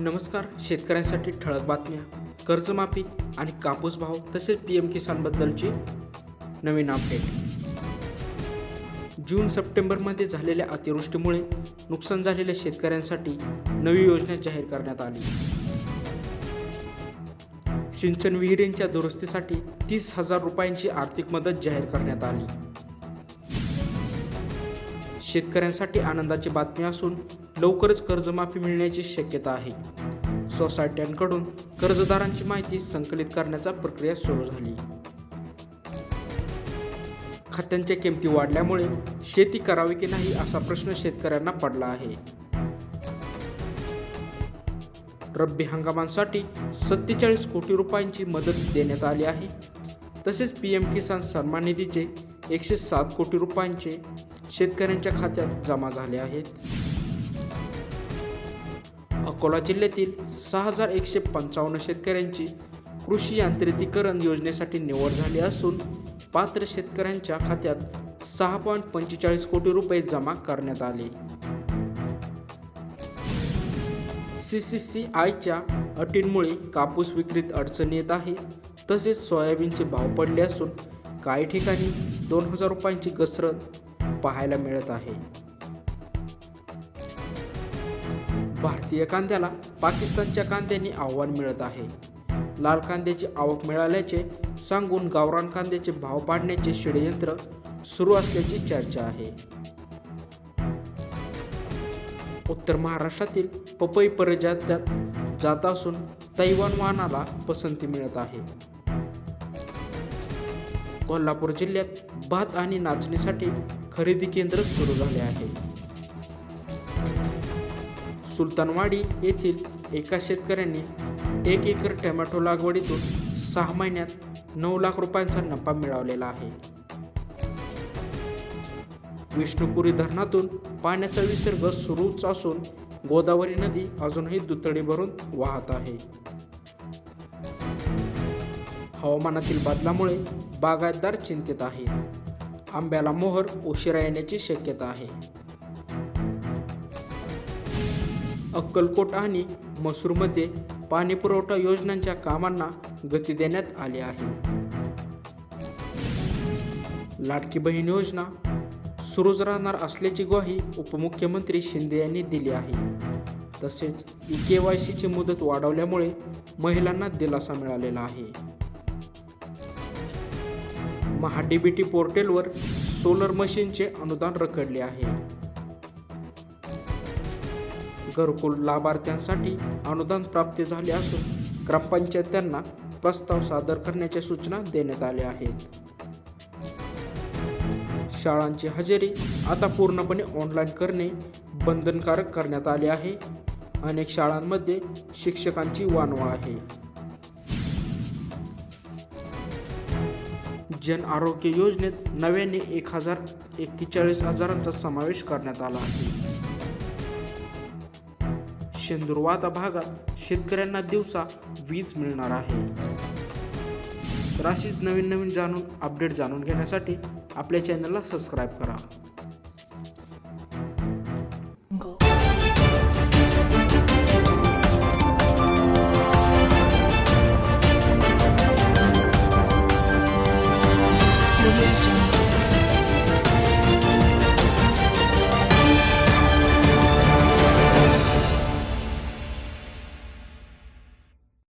नमस्कार शेतकऱ्यांसाठी ठळक बातम्या कर्जमाफी आणि कापूस भाव तसेच पी एम किसानबद्दलची नवीन अपडेट जून सप्टेंबरमध्ये झालेल्या अतिवृष्टीमुळे नुकसान झालेल्या शेतकऱ्यांसाठी नवी योजना जाहीर करण्यात आली. सिंचन विहिरींच्या दुरुस्तीसाठी तीस हजार रुपयांची आर्थिक मदत जाहीर करण्यात आली. शेतकऱ्यांसाठी आनंदाची बातमी असून लवकरच कर्जमाफी मिळण्याची शक्यता आहे. सोसायट्यांकडून कर्जदारांची माहिती संकलित करण्याचा प्रक्रिया सुरू झाली. खतांच्या किमती वाढल्यामुळे शेती करावी की नाही असा प्रश्न शेतकऱ्यांना पडला आहे. रब्बी हंगामांसाठी सत्तेचाळीस कोटी रुपयांची मदत देण्यात आली आहे. तसेच पी एम किसान सन्मान निधीचे एकशे सात कोटी रुपयांचे शेतकऱ्यांच्या खात्यात जमा झाले आहेत. अकोला जिल्ह्यातील सहा हजार एकशे पंचावन्न शेतकऱ्यांची कृषी यांत्रिकीकरण योजनेसाठी निवड झाली असून पात्र शेतकऱ्यांच्या खात्यात सहा पॉईंट पंचेचाळीस कोटी रुपये जमा करण्यात आले. सी सी सी आयच्या अटींमुळे कापूस विक्रीत अडचण येत आहे. तसेच सोयाबीनचे भाव पडले असून काही ठिकाणी दोन हजार रुपयांची घसरत पाहायला मिळत आहे. भारतीय कांद्याला पाकिस्तानच्या कांद्यांनी आव्हान मिळत आहे. लाल कांद्याची आवक मिळाल्याचे सांगून गावरान कांद्याचे भाव पाडण्याचे षडयंत्र सुरू असल्याची चर्चा आहे. उत्तर महाराष्ट्रातील पपई प्रजात्यात जात असून तैवान वाहनाला पसंती मिळत आहे. कोल्हापूर जिल्ह्यात भात आणि नाचणीसाठी खरेदी केंद्र सुरू झाले आहे. सुलतानवाडी येथील एका शेतकऱ्यांनी एक एकर टोमॅटो लागवडीतून सहा महिन्यात नऊ लाख रुपयांचा नफा मिळवलेला आहे. विष्णुपुरी धरणातून पाण्याचा विसर्ग सुरूच असून गोदावरी नदी अजूनही दुतडी भरून वाहत आहे. हवामानातील बदलामुळे बागायतदार चिंतित आहेत. आंब्याला मोहर उशिरा येण्याची शक्यता आहे. अक्कलकोट आणि मसूरमध्ये पाणी पुरवठा योजनांच्या कामांना गती देण्यात आली आहे. लाडकी बहीण योजना सुरूच राहणार असल्याची ग्वाही उपमुख्यमंत्री शिंदे यांनी दिली आहे. तसेच ई के वाय सीची मुदत वाढवल्यामुळे महिलांना दिलासा मिळालेला आहे. महाडीबीटी पोर्टलवर सोलर मशीनचे अनुदान रखडले आहे. घरकुल लाभार्थ्यांसाठी अनुदान प्राप्त झाले असून ग्रामपंचायत प्रस्ताव सादर करण्याच्या सूचना देण्यात आल्या आहेत. शाळांची हजेरी आता पूर्णपणे ऑनलाईन करणे बंधनकारक करण्यात आले आहे. अनेक शाळांमध्ये शिक्षकांची वानवा आहे. जन आरोग्य योजनेत नव्याने एक हजार एक्केचाळीस हजारांचा समावेश करण्यात आला आहे. शेंदुरवादा भागात शेतकऱ्यांना दिवसा वीज मिळणार आहे. तर अशीच नवीन नवीन जाणून अपडेट जाणून घेण्यासाठी आपल्या चॅनलला सबस्क्राईब करा.